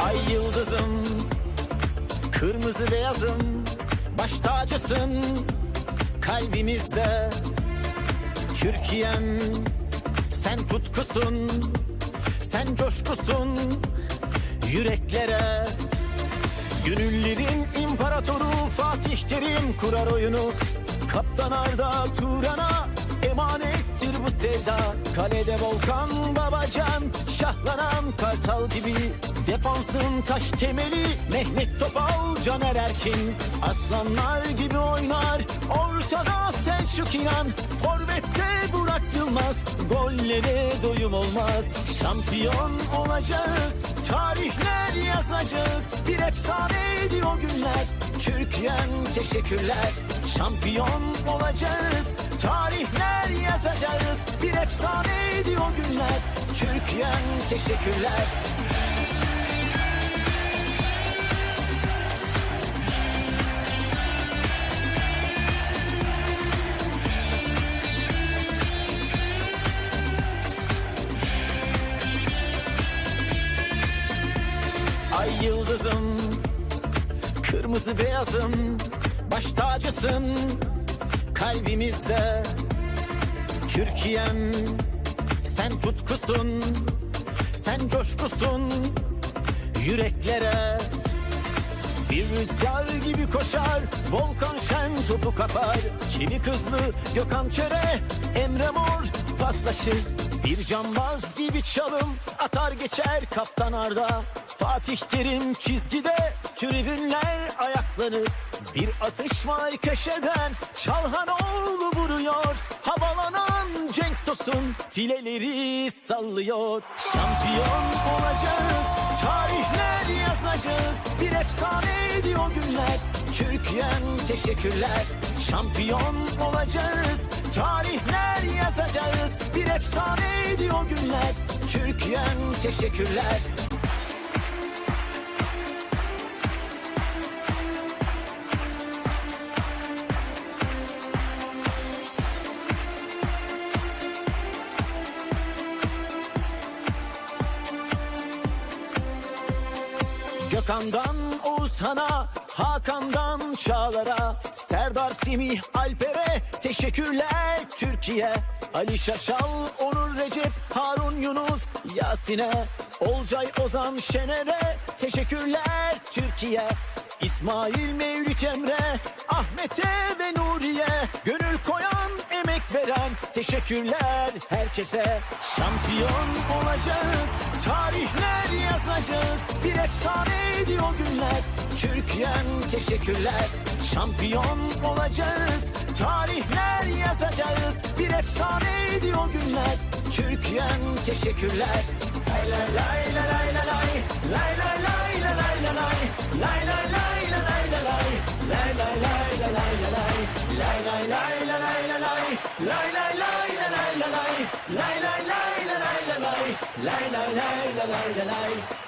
Ay yıldızım Kırmızı beyazım Baş tacısın Kalbimizde. Türkiye'm Sen tutkusun Sen coşkusun Yüreklere. Gönüllerin imparatoru Fatih Terim kurar oyunu. Kaptan Arda Turan'a emanettir bu sevda. Kalede Volkan Babacan Şahlanan kartal gibi Defansın taş temeli Mehmet Topal Caner Erkin. Aslanlar gibi oynar Ortada Selçuk İnan. Forvet'te Burak Yılmaz Gollere doyum olmaz. Şampiyon olacağız Tarihler yazacağız. Bir efsaneydi o günler Türkiye'm teşekkürler. Şampiyon olacağız Tarihler yazacağız. Bir efsaneydi o günler Türkiye'm teşekkürler Yıldızım Kırmızı beyazım Baş tacısın. Kalbimizde Türkiye'm Sen tutkusun Sen coşkusun. Yüreklere bir rüzgar gibi koşar Volkan şen topu kapar. Çelik hızlı Gökhan Çöre Emre Mor paslaşır. Bir cambaz gibi çalım Atar geçer kaptan Arda Fatih Terim çizgide Tribünler ayaklanır Bir atış var köşeden Çalhanoğlu vuruyor. Havalanan Cenk Tosun Fileleri sallıyor. Şampiyon olacağız Tarihler yazacağız. Bir efsaneydi o günler Türkiye'm teşekkürler. Şampiyon olacağız Tarihler yazacağız. Bir efsaneydi o günler Türkiye'm teşekkürler Gökhan'dan Oğuzhan'a, Hakan'dan Çağlar'a, Serdar Semih Alper'e teşekkürler Türkiye. Ali Şaşal, Onur Recep, Harun Yunus, Yasin'e, Olcay Ozan Şener'e teşekkürler Türkiye. İsmail Mevlüt Emre, Ahmet'e ve Nuriye, gönül koyan, veren teşekkürler herkese. Şampiyon olacağız, tarihler yazacağız. Bir efsaneydi o günler, Türkiye'm teşekkürler. Şampiyon olacağız, tarihler yazacağız. Bir efsaneydi o günler, Türkiye'm teşekkürler. Lay lay lay lay lay lay lay, lay lay lay lay lay lay lay,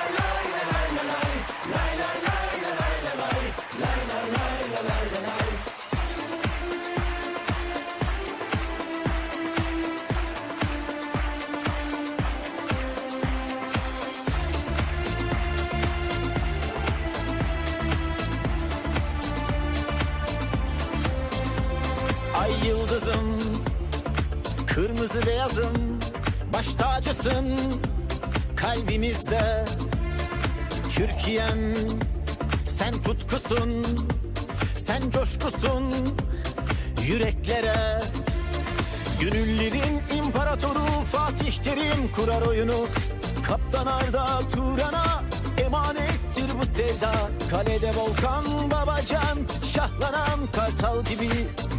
Kırmızı beyazım Baş tacısın Kalbimizde. Türkiye'm Sen tutkusun Sen coşkusun Yüreklere. Gönüllerin imparatoru Fatih Terim kurar oyunu Kaptan Arda Turan'a emanettir bu sevda Kalede Volkan Babacan. Şahlanan kartal gibi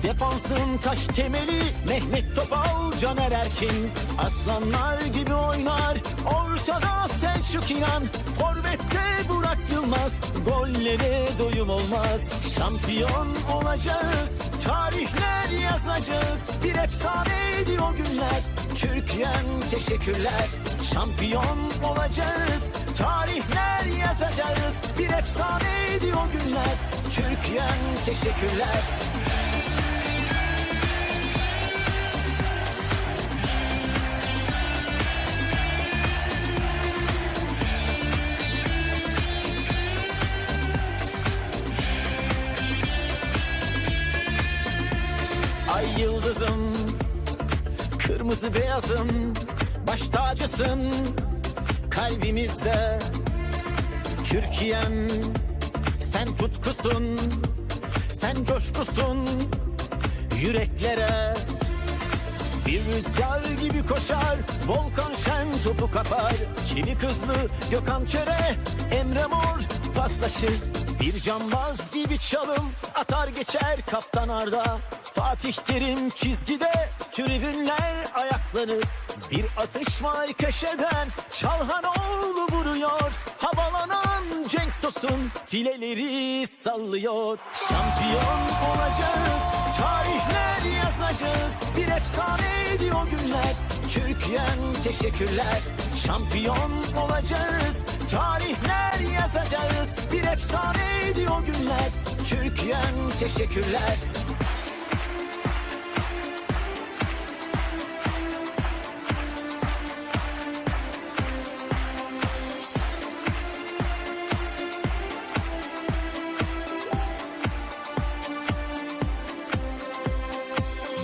Defansın taş temeli. Mehmet Topal Caner Erkin. Aslanlar gibi oynar ortada Selçuk İnan. Forvet'te Burak Yılmaz Gollere doyum olmaz. Şampiyon olacağız Tarihler yazacağız. Bir efsaneydi o günler Türkiye'm teşekkürler. Şampiyon olacağız Tarihler yazacağız Bir efsaneydi o günler. Türkiye'm teşekkürler. Ay yıldızım Kırmızı beyazım Baş tacısın Kalbimizde. Türkiye'm Sen tutkusun Sen coşkusun. Yüreklere bir rüzgar gibi koşar. Volkan şen topu kapar. Çelik hızlı Gökhan Çöre Emre Mor paslaşır. Bir cambaz gibi çalım Atar geçer kaptan Arda. Fatih Terim çizgide Tribünler ayaklanır. Bir atış var köşeden Çalhanoğlu Tosun Fileleri sallıyor. Şampiyon olacağız Tarihler yazacağız. Bir efsaneydi o günler Türkiye'm teşekkürler. Şampiyon olacağız Tarihler yazacağız. Bir efsaneydi o günler Türkiye'm teşekkürler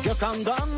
Gökhan'dan o